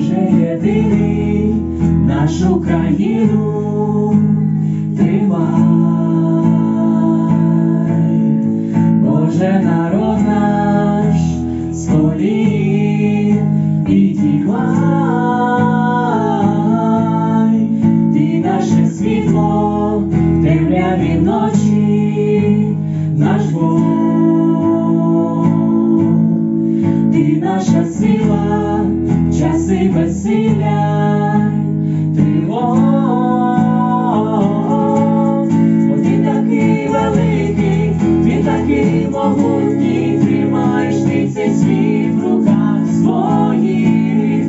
єдиний нашу країну тримай, Боже народ наш з колін підіймай, ти наше світло темряві ночі, наш Бог, ти наша сила, часи безсилля. Бо ти такий великий, ти такий могутній, тримаєш ти світ в руках своїх.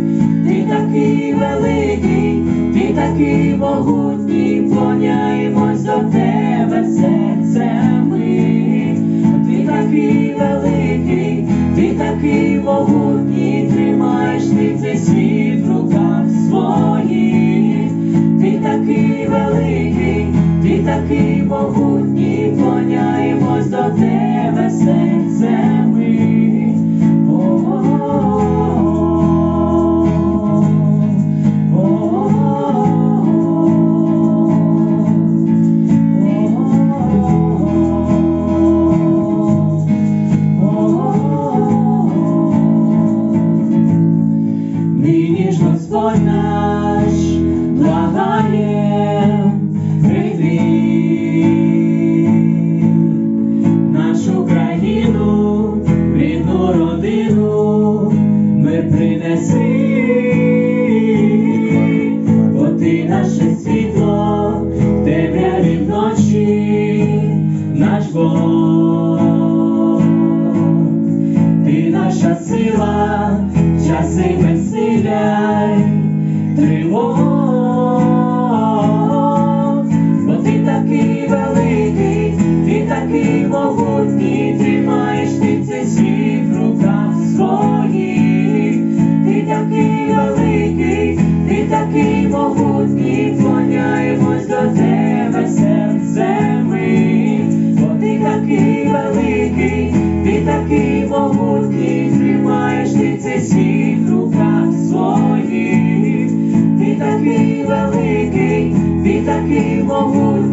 Ти такий великий, ти такий могутній, вклоняємось до тебе серцем великий, ти такий могутній, вклоняємось до тебе серцем ми. Нині ж Господь наш принеси, бо ти наше світло, в темряві вночі, наш Бог. Ти наша сила, часи безсилля, й тривог, бо ти такий великий, ти такий могутній, великий, він такий могутній.